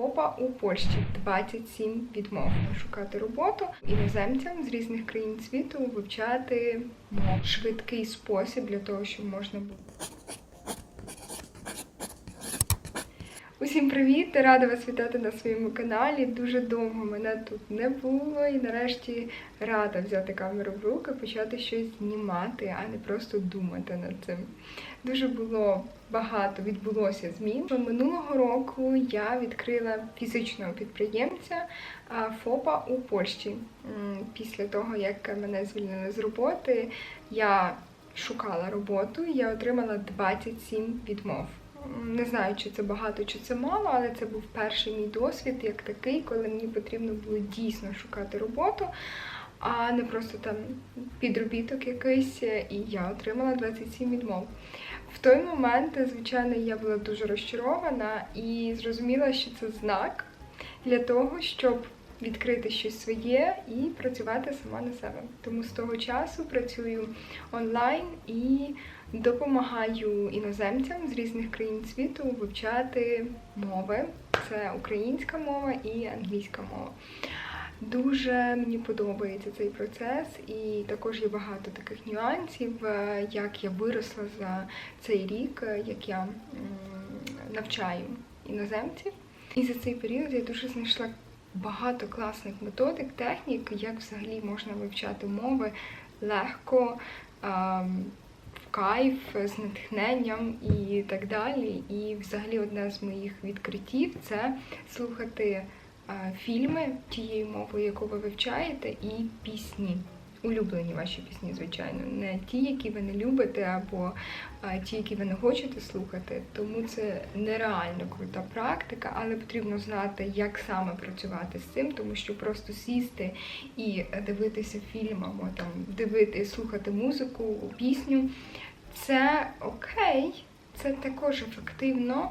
ФОПа у Польщі 27 відмов шукати роботу іноземцям з різних країн світу вивчати мов. швидкий спосіб для того, щоб можна було. Усім привіт! Рада вас вітати на своєму каналі. Дуже довго мене тут не було, і нарешті рада взяти камеру в руки, почати щось знімати, а не просто думати над цим. Дуже було багато відбулося змін. Минулого року я відкрила фізичного підприємця ФОПа у Польщі. Після того, як мене звільнили з роботи, я шукала роботу, і я отримала 27 відмов. Не знаю, чи це багато, чи це мало, але це був перший мій досвід як такий, коли мені потрібно було дійсно шукати роботу, а не просто там підробіток якийсь, і я отримала 27 відмов. В той момент, звичайно, я була дуже розчарована і зрозуміла, що це знак для того, щоб відкрити щось своє і працювати сама на себе. Тому з того часу працюю онлайн і допомагаю іноземцям з різних країн світу вивчати мови. Це українська мова і англійська мова. Дуже мені подобається цей процес, і також є багато таких нюансів, е, як я виросла за цей рік, е, як я навчаю іноземців. І за цей період я дуже знайшла багато класних методик, технік, як взагалі можна вивчати мови легко, ем, кайф, з натхненням і так далі. І взагалі одне з моїх відкриттів це слухати е, фільми тією мовою, яку ви вивчаєте, і пісні. Улюблені ваші пісні, звичайно, не ті, які ви не любите, або ті, які ви не хочете слухати. Тому це нереально крута практика, але потрібно знати, як саме працювати з цим, тому що просто сісти і дивитися фільм, або там дивити, слухати музику, пісню. Це окей, це також ефективно,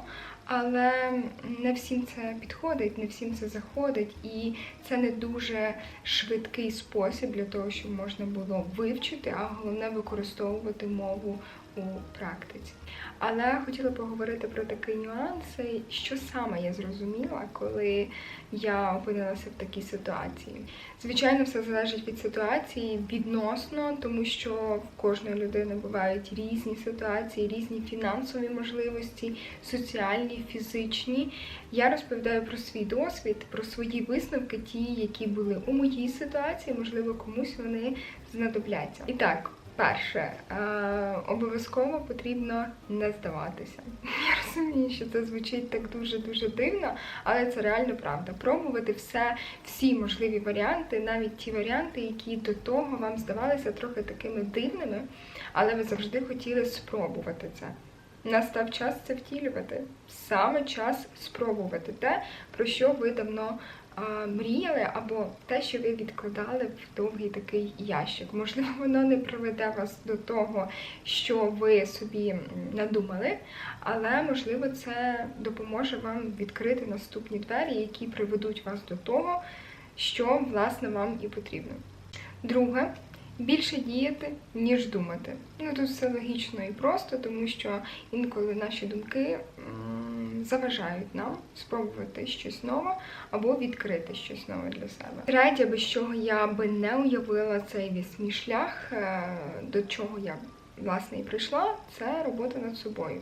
але не всім це підходить, не всім це заходить, і це не дуже швидкий спосіб для того, щоб можна було вивчити, а головне використовувати мову у практиці. Але хотіла поговорити про такий нюанс, що саме я зрозуміла, коли я опинилася в такій ситуації. Звичайно, все залежить від ситуації відносно, тому що в кожної людини бувають різні ситуації, різні фінансові можливості, соціальні, фізичні. Я розповідаю про свій досвід, про свої висновки, ті, які були у моїй ситуації, можливо, комусь вони знадобляться. І так. Перше, е, обов'язково потрібно не здаватися. Я розумію, що це звучить так дуже-дуже дивно, але це реально правда. Пробувати все, всі можливі варіанти, навіть ті варіанти, які до того вам здавалися трохи такими дивними, але ви завжди хотіли спробувати це. Настав час це втілювати. Саме час спробувати те, про що ви давно мріяли, або те, що ви відкладали в довгий такий ящик. Можливо, воно не приведе вас до того, що ви собі надумали, але можливо це допоможе вам відкрити наступні двері, які приведуть вас до того, що власне вам і потрібно. Друге. Більше діяти, ніж думати. Ну тут все логічно і просто, тому що інколи наші думки заважають нам спробувати щось нове або відкрити щось нове для себе. Третє, без чого я би не уявила цей весь шлях, е, до чого я власне і прийшла, це робота над собою.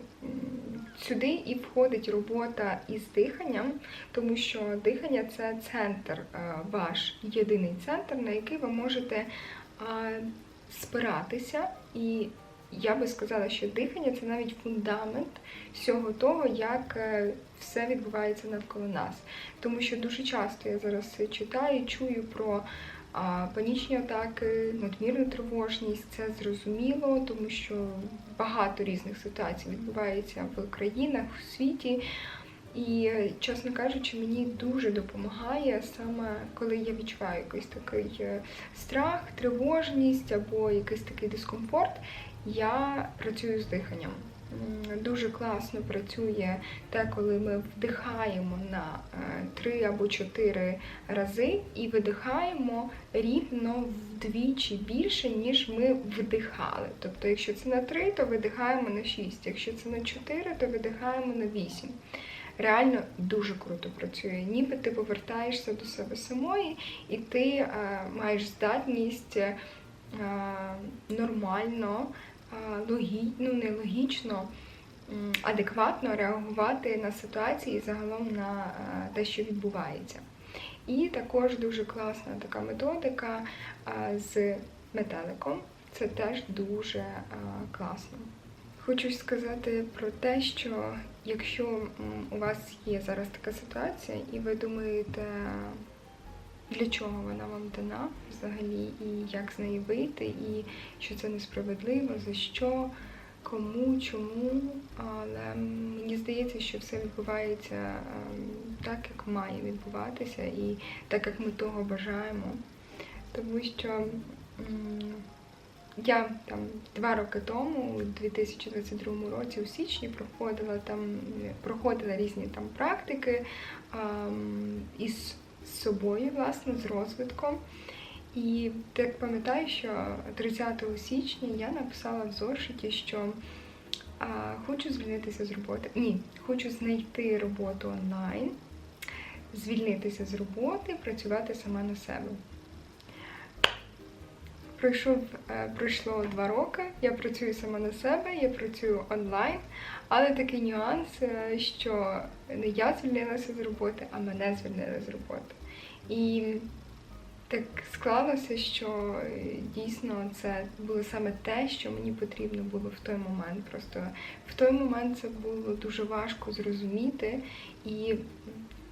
Сюди і входить робота із диханням, тому що дихання це центр, е, ваш єдиний центр, на який ви можете спиратися. І я би сказала, що дихання це навіть фундамент всього того, як е, все відбувається навколо нас. Тому що дуже часто я зараз читаю, чую про а, панічні атаки, надмірну тривожність. Це зрозуміло, тому що багато різних ситуацій відбувається в країнах, в світі. І, чесно кажучи, мені дуже допомагає саме коли я відчуваю якийсь такий е, страх, тривожність або якийсь такий дискомфорт, я працюю з диханням. Дуже класно працює те, коли ми вдихаємо на е, три або чотири рази і видихаємо рівно вдвічі більше, ніж ми вдихали. Тобто, якщо це на три, то видихаємо на шість. Якщо це на чотири, то видихаємо на вісім. реально дуже круто працює. Ніби ти повертаєшся до себе самої, і ти е, маєш здатність е, нормально, е, логі... ну не логічно, м, адекватно реагувати на ситуації і загалом на е, те, що відбувається. І також дуже класна така методика е, з метеликом. Це теж дуже е, класно. Хочу сказати про те, що якщо у вас є зараз така ситуація, і ви думаєте, для чого вона вам дана взагалі, і як з неї вийти, і що це несправедливо, за що, кому, чому. Але мені здається, що все відбувається ем, так, як має відбуватися, і так, як ми того бажаємо. Тому що я там два роки тому, у 2022 році, у січні, проходила там проходила різні там практики ем, із собою, власне, з розвитком. І так пам'ятаю, що 30 січня я написала в зошиті, що а, хочу звільнитися з роботи. Ні, хочу знайти роботу онлайн, звільнитися з роботи, працювати сама на себе. Пройшов, е, пройшло два роки, я працюю сама на себе, я працюю онлайн, але такий нюанс, е, що не я звільнилася з роботи, а мене звільнили з роботи. І так склалося, що е, дійсно це було саме те, що мені потрібно було в той момент. Просто в той момент це було дуже важко зрозуміти і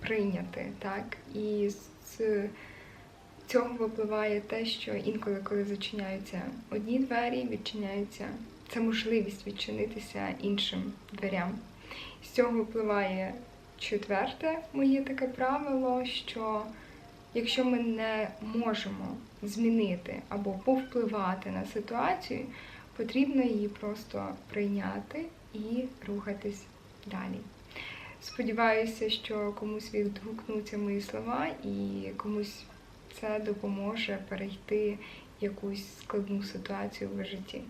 прийняти, так? І з цього випливає те, що інколи, коли зачиняються одні двері, відчиняються це можливість відчинитися іншим дверям. З цього випливає четверте моє таке правило, що якщо ми не можемо змінити або повпливати на ситуацію, потрібно її просто прийняти і рухатись далі. Сподіваюся, що комусь відгукнуться мої слова і комусь це допоможе перейти якусь складну ситуацію в житті.